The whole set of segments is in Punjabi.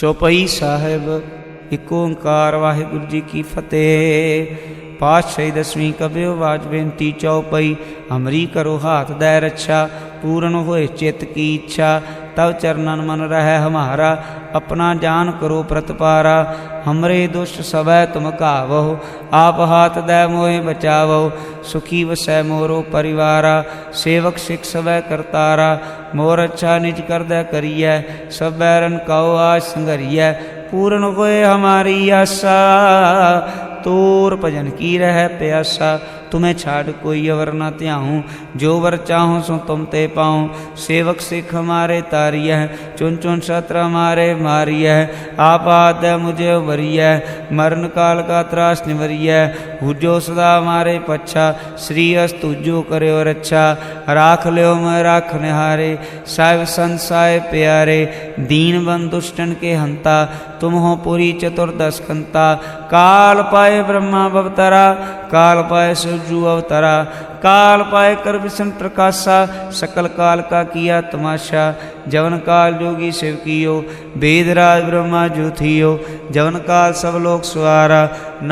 ਚੌਪਈ ਸਾਹਿਬ, ਇੱਕ ਓੰਕਾਰ ਵਾਹਿਗੁਰੂ ਜੀ ਕੀ ਫਤਿਹ। ਪਾਤਸ਼ਾਹੀ ਦਸਵੀਂ ਕਬਿਓ ਬਾਜ ਬੇਨਤੀ ਚੌਪਈ ਅਮਰੀ ਕਰੋ ਹਾਥ, ਦਾ ਰੱਛਾ, ਪੂਰਨ ਹੋਏ ਚਿਤ ਕੀ ਇੱਛਾ। ਤਵ ਚਰਨਨ ਮਨ ਰਹਿ ਹਮਾਰਾ, ਆਪਣਾ ਜਾਨ ਕਰੋ ਪ੍ਰਤਪਾਰਾ, ਹਮਰੇ ਦੁਸ਼ਟ ਸਵੈ ਤੁਮ ਕਾਵਹੁ ਆਪ ਹਾਥ ਦੈ ਮੋਹਿ ਬਚਾਵਹੁ, ਸੁਖੀ ਵਸੈ ਮੋਰੋ ਪਰਿਵਾਰਾ, ਸੇਵਕ ਸਿਖ ਸਵੈ ਕਰਤਾਰਾ, ਮੋਰ ਅੱਛਾ ਨਿਜ ਕਰਦੈ ਕਰੀਐ, ਸਭ ਬੈਰਨ ਕਉ ਆਸ ਸੰਗਰੀਐ ਪੂਰਨ ਹੋਏ ਹਮਾਰੀ ਆਸਾ, ਤੋਰ ਭਜਨ ਕੀ ਰਹਿ ਪਿਆਸਾ ਤੁਮੇ ਛਾੜ ਕੋਈ ਅਵਰ ਨਾ ਧਿਆਉ ਜੋ ਵਰ ਚਾਹੋ ਸੋ ਤੁਮ ਤੇ ਪਾਉ ਸੇਵਕ ਸਿਖ ਹਮਾਰੇ ਤਾਰੀਐ ਚੁਨ ਚੁਨ ਸ਼ਤਰ ਹਮਾਰੇ ਮਾਰੀਐ ਆਪ ਆਦ ਮੁਝੇ ਵਰੀਐ ਮਰਨ ਕਾਲ ਕਾ ਤਰਾਸ ਨਿਵਰੀਐ ਹੁਜੋ ਸਦਾ ਹਮਾਰੇ ਪਛਾ ਸ੍ਰੀ ਅਸ ਤੁਜੋ ਕਰਿਓ ਰੱਛਾ ਰਾਖ ਲਿਓ ਮੈਂ ਰਾਖ ਨਿਹਾਰੇ ਸਾਹਿਬ ਸੰਸਾਏ ਪਿਆਰੇ ਦੀਨ ਬੰਦ ਦੁਸ਼ਟਨ ਕੇ ਹੰਤਾ ਤੁਮ ਹੋ ਪੁਰੀ ਚਤੁਰਦਸ ਕੰਤਾ ਕਾਲ ਪਾਏ ਬ੍ਰਹਮਾ ਬਵਤਰਾ काल पाए सजू अवतारा काल पाए कर विष्ण प्रकाशा सकल काल का किया तमाशा जवन काल जोगी शिव कियो वेदराज ब्रह्मा ज्योतियो जवन काल सब लोग सुहारा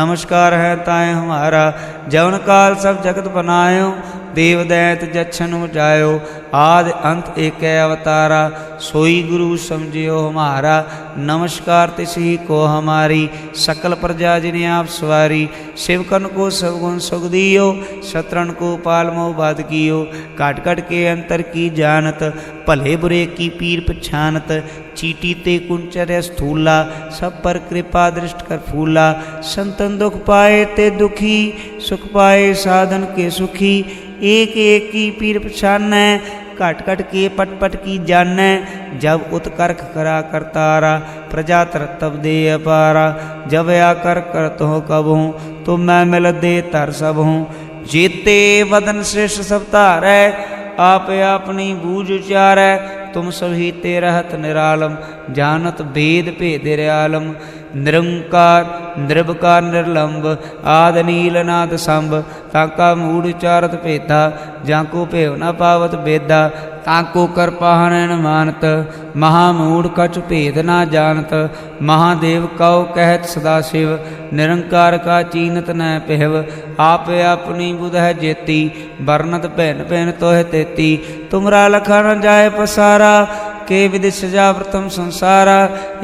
नमस्कार है ताए हमारा जवन काल सब जगत बनायो देवदैत जच्छन उजायो ਆਦ ਅੰਤ ਏਕੈ ਅਵਤਾਰਾ, ਸੋਈ ਗੁਰੂ ਸਮਝਿਓ ਹਮਾਰਾ। ਨਮਸਕਾਰ ਤਿਸ ਹੀ ਕੋ ਹਮਾਰੀ, ਸਕਲ ਪ੍ਰਜਾ ਜਿਨੇ ਆਪ ਸਵਾਰੀ। ਸਿਵਕਨ ਕੋ ਸਭ ਗੁਣ ਸੁਖ ਦਿਓ ਸ਼ਤਰਨ ਕੋ ਪਾਲਮੋ ਬਾਦ ਕੀਓ। ਕਾਟ ਕਟ ਕੇ ਅੰਤਰ ਕੀ ਜਾਣਤ, ਭਲੇ ਬੁਰੇ ਕੀ ਪੀਰ ਪਛਾਨਤ। ਚੀਟੀ ਤੇ ਕੁੰਚਰ ਸਥੂਲਾ, ਸਭ ਪਰ ਕਿਰਪਾ ਦ੍ਰਿਸ਼ਟ ਕਰ ਫੂਲਾ। ਸੰਤਨ ਦੁਖ ਪਾਏ ਤੇ ਦੁਖੀ, ਸੁਖ ਪਾਏ ਸਾਧਨ ਕੇ ਸੁਖੀ। ਏਕ ਏਕ ਕੀ ਪੀਰ ਪਛਾਨੈ ਘਟ ਘਟ ਕੇ ਪਟ ਪਟ ਕੀ ਜਾਣੈ? ਜਬ ਉਤ ਕਰਖ ਕਰਾ ਕਰਤਾਰਾ, ਪ੍ਰਜਾ ਤਰਤਵ ਦੇ ਅਪਾਰਾ। ਜਬ ਆ ਕਰ ਕਰਤੋ ਕਬਹੁ ਤੋ ਮੈਂ ਮਿਲ ਦੇ ਤਰ ਸਭ ਹੂੰ। ਜੀਤੇ ਵਦਨ ਸ੍ਰਿਸ਼ ਸਭ ਧਾਰੈ, ਆਪ ਆਪਣੀ ਬੂਝ ਉਚਾਰੈ। ਤੁਮ ਸਭੀ ਤੇ ਰਹਤ ਨਿਰਾਲਮ, ਜਾਣਤ ਭੇਦ ਭੇਦ ਰਿਆਲਮ। ਨਿਰੰਕਾਰ ਨਿਰਭਕਾਰ ਨਿਰਲੰਬ, ਆਦ ਨੀਲਨਾਥ ਸੰਭ, ਤਾਂ ਕਾ ਮੂੜ ਚਾਰਤ ਭੇਦਾ, ਜਾਂ ਕੋ ਭੇਵ ਨਾ ਪਾਵਤ ਬੇਦਾ, ਤਾਂ ਕੋ ਕਿਰਪਾ ਹਨਨ ਮਾਨਤ ਮਹਾ ਮੂੜ ਕਚ ਭੇਦ ਨਾ ਜਾਣਤ ਮਹਾਦੇਵ ਕਉ ਕਹਿਤ ਸਦਾ ਸਿਵ, ਨਿਰੰਕਾਰ ਕਾ ਚੀਨਤ ਨੈ ਪਹਿਵ, ਆਪ ਆਪਣੀ ਬੁਧ ਹੈ ਜੇਤੀ ਵਰਨਤ ਭੈਨ ਭੈਨ ਤੋਹਿ ਤੇਤੀ, ਤੁਮਰਾ ਲਖਣ ਨ ਜਾਏ ਪਸਾਰਾ ਕੇ ਵਿਦਿਸ਼ਜਾ ਵਰਤਮ ਸੰਸਾਰ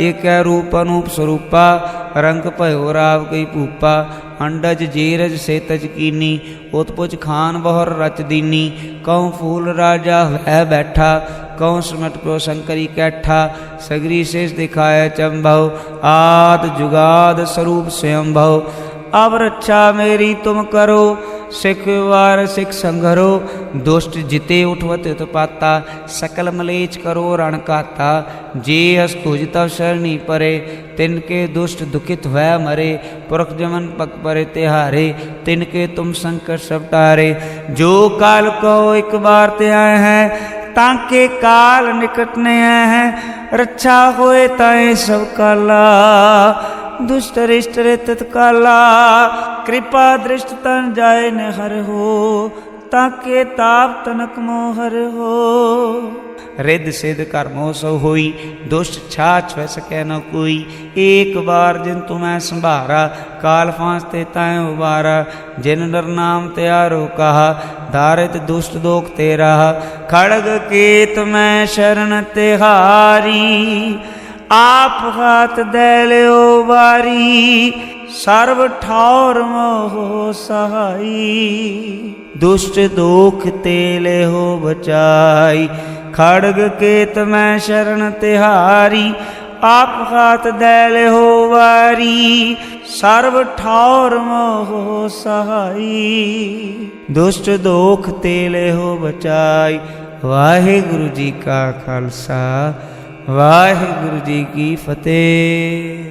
ਏਕੈ ਰੂਪ ਅਨੂਪ ਸਰੂਪਾ, ਰੰਗ ਭਇਓ ਰਾਵ ਕਈ ਭੂਪਾ, ਅੰਡਜ ਜੀਰਜ ਸੇਤਜ ਕੀਨੀ, ਉਤਪੁਜ ਖਾਨ ਬਹਰ ਰਚ ਦੀਨੀ, ਕਉ ਫੂਲ ਰਾਜਾ ਹੈ ਬੈਠਾ, ਕਉ ਸਮਟ ਪ੍ਰੋ ਸੰਕਰੀ ਕੈਠਾ, ਸਗਰੀ ਸੇਸ ਦਿਖਾਇਆ ਚੰਭਉ, ਆਦ ਜੁਗਾਦ ਸਰੂਪ ਸਯੰਭਉ, ਅਵ ਰੱਛਾ ਮੇਰੀ ਤੁਮ ਕਰੋ ਸਿਖਵਾਰ ਸਿਖ ਸੰਘਰੋ ਦੁਸ਼ਟ ਜਿਤੇ ਉਠਵਤ ਤਪਾਤਾ, ਸਕਲ ਮਲੇਚ ਕਰੋ ਰਣ ਕਾਤਾ ਜੇ ਅਸ ਤੁਜ ਤਵ ਸਰਣੀ ਪਰੇ, ਤਿਨ ਕੇ ਦੁਸ਼ਟ ਦੁਖਿਤ ਹੋਇ ਮਰੇ, ਪੁਰਖ ਜਮਨ ਪਕ ਪਰੇ ਤਿਹਾਰੇ, ਤਿਨ ਕੇ ਤੁਮ ਸੰਕਟ ਸਭ ਟਾਰੇ। ਜੋ ਕਾਲ ਕੋ ਇੱਕ ਵਾਰ ਤੇ ਆਏ ਹੈ, ਤਾਂ ਕੇ ਕਾਲ ਨਿਕਟ ਨੇ ਆਏ ਹੈ, ਰੱਛਾ ਹੋਏ ਤਾਂ ਸਭ ਕਾਲਾ, ਦੁਸ਼ਟ ਰਿਸ਼ਟ ਰੇ ਤਤਕਾਲਾ ਕਿਰਪਾ ਦ੍ਰਿਸ਼ਟ ਤਨ ਜਾਏ ਨ ਹਰ ਹੋ, ਤਾਂ ਕੇ ਤਾਪ ਤਨਕ ਮੋਹਰ ਹੋ। ਰਿੱਧ ਸਿੱਧ ਕਰਮੋ ਸੋ ਹੋਈ, ਦੁਸ਼ਟ ਛਾ ਛਵੈ ਸਕੈ ਨ ਕੋਈ। ਏਕ ਵਾਰ ਜਿਨ ਤੁਮੈ ਸੰਭਾਰਾ, ਕਾਲ ਫਾਂਸ ਤੇ ਤੈ ਉਬਾਰਾ। ਜਿਨ ਨਰ ਨਾਮ ਤਿਆਰੋ ਕਹਾ, ਧਾਰਿਤ ਦੁਸ਼ਟ ਦੋਖ ਤੇ ਰਹਾ ਖੜਗ ਕੀਤ ਮੈਂ ਸ਼ਰਨ ਤਿਹਾਰੀ ਆਪ ਹਾਥ ਦੇ ਲਿਓ ਵਾਰੀ। ਸਰਬ ਠੌਰ ਮੋਹ ਸਹਾਈ। ਦੁਸ਼ਟ ਦੋਖ ਤੇ ਲਿਹੋ ਬਚਾਈ। ਖੜਗ ਕੇਤ ਮੈਂ ਸ਼ਰਨ ਤਿਹਾਰੀ, ਆਪ ਹਾਥ ਦੇ ਲਿਹੋ ਵਾਰੀ। ਸਰਬ ਠੌਰ ਮੋਹ ਸਹਾਈ। ਦੁਸ਼ਟ ਦੋਖ ਤੇ ਲਿਹੋ ਬਚਾਈ। ਵਾਹਿਗੁਰੂ ਜੀ ਕਾ ਖਾਲਸਾ, ਵਾਹਿਗੁਰੂ ਜੀ ਕੀ ਫਤਿਹ।